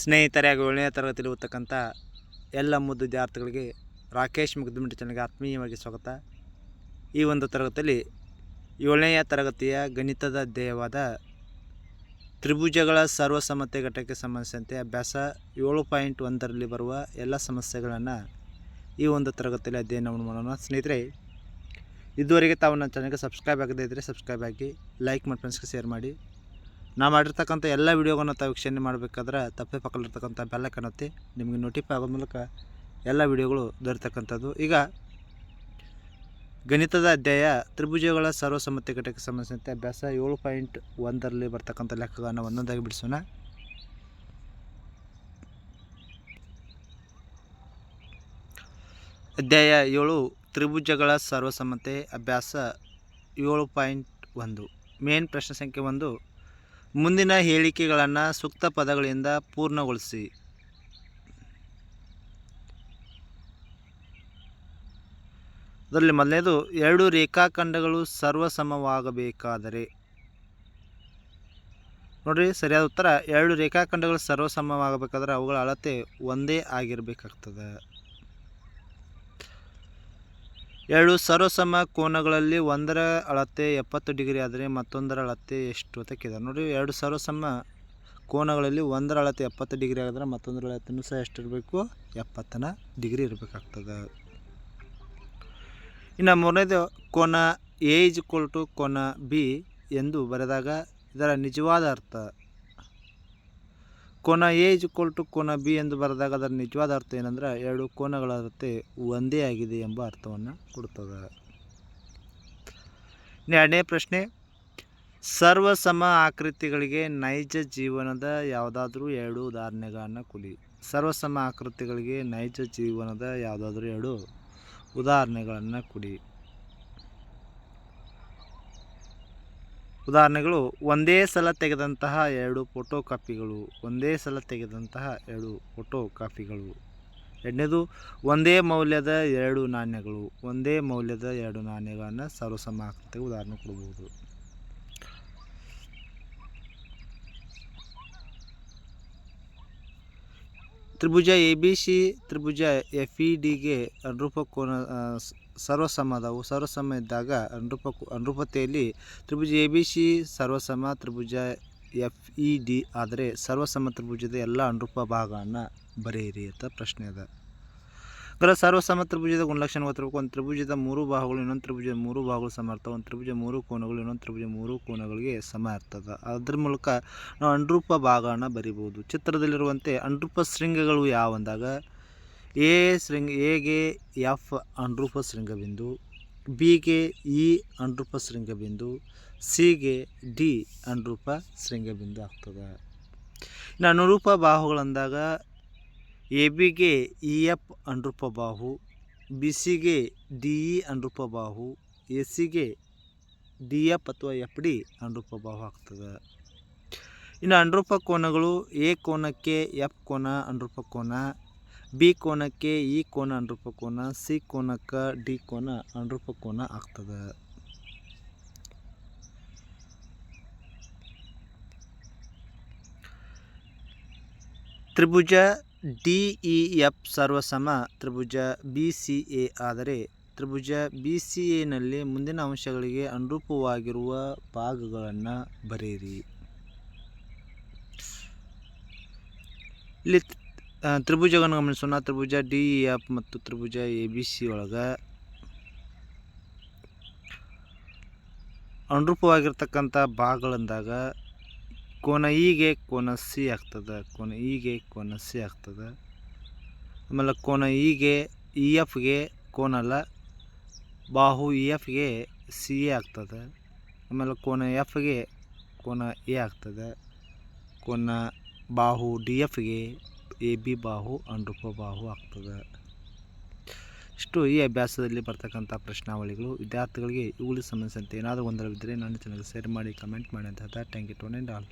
ಸ್ನೇಹಿತರೆ ಹಾಗೂ ಏಳನೇ ತರಗತಿಯಲ್ಲಿ ಓದ್ತಕ್ಕಂಥ ಎಲ್ಲ ಮುದ್ದು ವಿದ್ಯಾರ್ಥಿಗಳಿಗೆ ರಾಕೇಶ್ ಮುಗ್ದುಮಿಟ್ಟು ಚಾನಲ್ಗೆ ಆತ್ಮೀಯವಾಗಿ ಸ್ವಾಗತ. ಈ ಒಂದು ತರಗತಿಯಲ್ಲಿ ಏಳನೆಯ ತರಗತಿಯ ಗಣಿತದ ಧ್ಯೇಯವಾದ ತ್ರಿಭುಜಗಳ ಸರ್ವಸಮ್ಮತೆ ಘಟಕಕ್ಕೆ ಸಂಬಂಧಿಸಿದಂತೆ ಅಭ್ಯಾಸ ಏಳು ಪಾಯಿಂಟ್ ಒಂದರಲ್ಲಿ ಬರುವ ಎಲ್ಲ ಸಮಸ್ಯೆಗಳನ್ನು ಈ ಒಂದು ತರಗತಿಯಲ್ಲಿ ಅಧ್ಯಯನವನ್ನು ಮಾಡೋಣ. ಸ್ನೇಹಿತರೆ, ಇದುವರೆಗೆ ತಾವು ನನ್ನ ಚಾನಲ್ಗೆ ಸಬ್ಸ್ಕ್ರೈಬ್ ಆಗದೇ ಇದ್ದರೆ ಸಬ್ಸ್ಕ್ರೈಬ್ ಆಗಿ ಲೈಕ್ ಮಾಡಿ, ಫ್ರೆಂಡ್ಸ್ಗೆ ಶೇರ್ ಮಾಡಿ. ನಾ ಮಾಡಿರ್ತಕ್ಕಂಥ ಎಲ್ಲ ವೀಡಿಯೋಗಳನ್ನ ತಾವು ವೀಕ್ಷಣೆ ಮಾಡಬೇಕಾದ್ರೆ ತಪ್ಪೇ ಪಕ್ಕಲಿರ್ತಕ್ಕಂಥ ಬೆಲ್ಲ ಕಾಣುತ್ತೆ ನಿಮಗೆ ನೋಟಿಫೈ ಆಗೋ ಮೂಲಕ ಎಲ್ಲ ವೀಡಿಯೋಗಳು ದೊರೆತಕ್ಕಂಥದ್ದು. ಈಗ ಗಣಿತದ ಅಧ್ಯಾಯ ತ್ರಿಭುಜಗಳ ಸರ್ವಸಮ್ಮತಿ ಘಟಕಕ್ಕೆ ಸಂಬಂಧಿಸಿದಂತೆ ಅಭ್ಯಾಸ ಏಳು ಪಾಯಿಂಟ್ ಒಂದರಲ್ಲಿ ಬರ್ತಕ್ಕಂಥ ಲೆಕ್ಕಗಳನ್ನು ಒಂದೊಂದಾಗಿ ಬಿಡಿಸೋಣ. ಅಧ್ಯಾಯ ಏಳು ತ್ರಿಭುಜಗಳ ಸರ್ವಸಮ್ಮತೆ ಅಭ್ಯಾಸ ಏಳು ಪಾಯಿಂಟ್ ಒಂದು. ಮೇನ್ ಪ್ರಶ್ನೆ ಸಂಖ್ಯೆ ಒಂದು. ಮುಂದಿನ ಹೇಳಿಕೆಗಳನ್ನು ಸೂಕ್ತ ಪದಗಳಿಂದ ಪೂರ್ಣಗೊಳಿಸಿ. ಅದರಲ್ಲಿ ಮೊದಲನೇದು, ಎರಡು ರೇಖಾಖಂಡಗಳು ಸರ್ವಸಮವಾಗಬೇಕಾದರೆ. ನೋಡ್ರಿ, ಸರಿಯಾದ ಉತ್ತರ, ಎರಡು ರೇಖಾಖಂಡಗಳು ಸರ್ವಸಮವಾಗಬೇಕಾದ್ರೆ ಅವುಗಳ ಅಳತೆ ಒಂದೇ ಆಗಿರಬೇಕಾಗ್ತದೆ. ಎರಡು ಸರ್ವಸಮ ಕೋನಗಳಲ್ಲಿ ಒಂದರ ಅಳತೆ ಎಪ್ಪತ್ತು ಡಿಗ್ರಿ ಆದರೆ ಮತ್ತೊಂದರ ಅಳತೆ ಎಷ್ಟು ಅಂತ ಕೇಳಿದಾರೆ. ನೋಡಿ, ಎರಡು ಸರ್ವಸಮ ಕೋನಗಳಲ್ಲಿ ಒಂದರ ಅಳತೆ ಎಪ್ಪತ್ತು ಡಿಗ್ರಿ ಆಗಿದ್ರೆ ಮತ್ತೊಂದರ ಅಳತೆನೂ ಸಹ ಎಷ್ಟಿರಬೇಕು? ಎಪ್ಪತ್ತನ ಡಿಗ್ರಿ ಇರಬೇಕಾಗ್ತದೆ. ಇನ್ನು ಮೂರನೇದು, ಕೋನ ಎ ಈಕ್ವಲ್ ಟು ಕೋನ ಬಿ ಎಂದು ಬರೆದಾಗ ಇದರ ನಿಜವಾದ ಅರ್ಥ ಕೋನ ಎ ಇಸ್ ಟು ಕೋನ ಬಿ ಎಂದು ಬರೆದಾಗ ಅದರ ನಿಜವಾದ ಅರ್ಥ ಏನಂದ್ರೆ ಎರಡು ಕೋನಗಳ ಅರ್ಥ ಒಂದೇ ಆಗಿದೆ ಎಂಬ ಅರ್ಥವನ್ನು ಕೊಡ್ತದೆ. ಎರಡನೇ ಪ್ರಶ್ನೆ ಸರ್ವಸಮ ಆಕೃತಿಗಳಿಗೆ ನೈಜ ಜೀವನದ ಯಾವುದಾದ್ರೂ ಎರಡು ಉದಾಹರಣೆಗಳನ್ನು ಕೊಡಿ. ಸರ್ವಸಮ ಆಕೃತಿಗಳಿಗೆ ನೈಜ ಜೀವನದ ಯಾವುದಾದ್ರೂ ಎರಡು ಉದಾಹರಣೆಗಳನ್ನು ಕೊಡಿ. ಉದಾಹರಣೆಗಳು, ಒಂದೇ ಸಲ ತೆಗೆದಂತಹ ಎರಡು ಫೋಟೋ ಕಾಪಿಗಳು ಒಂದೇ ಸಲ ತೆಗೆದಂತಹ ಎರಡು ಫೋಟೋ ಕಾಪಿಗಳು ಎರಡನೇದು, ಒಂದೇ ಮೌಲ್ಯದ ಎರಡು ನಾಣ್ಯಗಳು, ಒಂದೇ ಮೌಲ್ಯದ ಎರಡು ನಾಣ್ಯಗಳನ್ನು ಸರ್ವಸಮ ಆಕೃತಿಗೆ ಉದಾಹರಣೆ ಕೊಡಬಹುದು ತ್ರಿಭುಜ ಎ ಬಿ ಸಿ, ತ್ರಿಭುಜ ಎಫ್ ಇ ಡಿಗೆ ಅನುರೂಪ ಕೋನ ಆ, ಸರ್ವಸಮ್ಮ ಸರ್ವಸಮ ಇದ್ದಾಗ ಅನುರೂಪ ಅನುರೂಪತೆಯಲ್ಲಿ ತ್ರಿಭುಜ ಎ ಬಿ ಸಿ ಸರ್ವಸಮ ತ್ರಿಭುಜ ಎಫ್ ಇ ಡಿ ಆದರೆ ಸರ್ವಸಮ ತ್ರಿಭುಜದ ಎಲ್ಲ ಅನುರೂಪ ಭಾಗವನ್ನು ಬರೆಯಿರಿ ಅಂತ ಪ್ರಶ್ನೆ ಅದ. ಅದರ ಸರ್ವಸಮ ತ್ರಿಭುಜದ ಗುಣಲಕ್ಷಣ ಗೊತ್ತಿರಬೇಕು. ಒಂದು ತ್ರಿಭುಜದ ಮೂರು ಭಾಗಗಳು ಇನ್ನೊಂದು ತ್ರಿಭುಜದ ಮೂರು ಭಾಗಗಳು ಸಮ ಇರ್ತವೆ ಒಂದು ತ್ರಿಭುಜ ಮೂರು ಕೋನಗಳು ಇನ್ನೊಂದು ತ್ರಿಭುಜ ಮೂರು ಕೋನಗಳಿಗೆ ಸಮ ಇರ್ತದೆ ಅದ್ರ ಮೂಲಕ ನಾವು ಅನುರೂಪ ಭಾಗವನ್ನು ಬರಿಬೋದು. ಚಿತ್ರದಲ್ಲಿರುವಂತೆ ಅನುರೂಪ ಶೃಂಗಗಳು ಯಾವಂದಾಗ ಎ ಶೃಂಗ ಎಗೆ ಎಫ್ ಅನುರೂಪ ಶೃಂಗಬಿಂದು ಬಿಗೆ ಇ ಅನುರೂಪ ಶೃಂಗಬಿಂದು ಸಿಗೆ ಡಿ ಅನುರೂಪ ಶೃಂಗಬಿಂದು ಆಗ್ತದೆ. ಇನ್ನು ಅನುರೂಪ ಬಾಹುಗಳಂದಾಗ ಎ ಬಿಗೆ ಇ ಎಫ್ ಅನುರೂಪ ಬಾಹು, ಬಿ ಸಿಗೆ ಡಿ ಇ ಅನುರೂಪ ಬಾಹು, ಎ ಸಿಗೆ ಡಿ ಎಫ್ ಅಥವಾ ಎಫ್ ಡಿ ಅನುರೂಪ ಬಾಹು ಆಗ್ತದೆ. ಇನ್ನು ಅನುರೂಪ ಕೋನಗಳು ಎ ಕೋನಕ್ಕೆ ಎಫ್ ಕೋನ, ಅನುರೂಪ ಕೋನ ಬಿ ಕೋನಕ್ಕೆ ಈ ಕೋನ ಅನುರೂಪ ಕೋನ, ಸಿ ಕೋನಕ್ಕೆ ಡಿ ಕೋನ ಅನುರೂಪ ಕೋನ ಆಗ್ತದೆ. ತ್ರಿಭುಜ ಡಿ ಇ ಎಫ್ ಸರ್ವಸಮ ತ್ರಿಭುಜ ಬಿ ಸಿ ಎ ಆದರೆ ತ್ರಿಭುಜ ಬಿ ಸಿ ಎನಲ್ಲಿ ಮುಂದಿನ ಅಂಶಗಳಿಗೆ ಅನುರೂಪವಾಗಿರುವ ಭಾಗಗಳನ್ನು ಬರೆಯಿರಿ. ಇಲ್ಲಿ ತ್- ಆ, ಗಮನಿಸೋಣ ತ್ರಿಭುಜ ಡಿ ಇ ಎಫ್ ಮತ್ತು ತ್ರಿಭುಜ ಎ ಬಿ ಸಿ ಒಳಗೆ ಅನುರೂಪವಾಗಿರ್ತಕ್ಕಂಥ ಭಾಗಗಳಂದಾಗ ಕೋನ ಇಗೆ ಕೋನ ಸಿ ಆಗ್ತದೆ ಕೋನ ಇಗೆ ಕೋನ ಸಿ ಆಗ್ತದೆ. ಆಮೇಲೆ ಕೋನ ಇಗೆ ಇ ಎಫ್ಗೆ ಕೋನ ಅಲ್ಲ ಬಾಹು ಇ ಎಫ್ಗೆ ಸಿ ಎ ಆಗ್ತದೆ. ಆಮೇಲೆ ಕೋನ ಎಫ್ಗೆ ಕೋನ ಎ ಆಗ್ತದೆ. ಕೋನ ಬಾಹು ಡಿ ಎಫ್ಗೆ ಎ ಬಿ ಬಾಹು ಅನುರೂಪ ಬಾಹು ಆಗ್ತದೆ. ಇಷ್ಟು ಈ ಅಭ್ಯಾಸದಲ್ಲಿ ಬರ್ತಕ್ಕಂಥ ಪ್ರಶ್ನಾವಳಿಗಳು. ವಿದ್ಯಾರ್ಥಿಗಳಿಗೆ ಇವುಗಳಿಗೆ ಸಂಬಂಧಿಸಿದಂತೆ ಏನಾದರೂ ಗೊಂದಲವಿದ್ದರೆ ನನ್ನ ಚಾನಲ್ಗೆ ಶೇರ್ ಮಾಡಿ ಕಮೆಂಟ್ ಮಾಡಿ ಅಂತ ಹೇಳ್ತಾ ಥ್ಯಾಂಕ್ ಯು ಟು ಆಲ್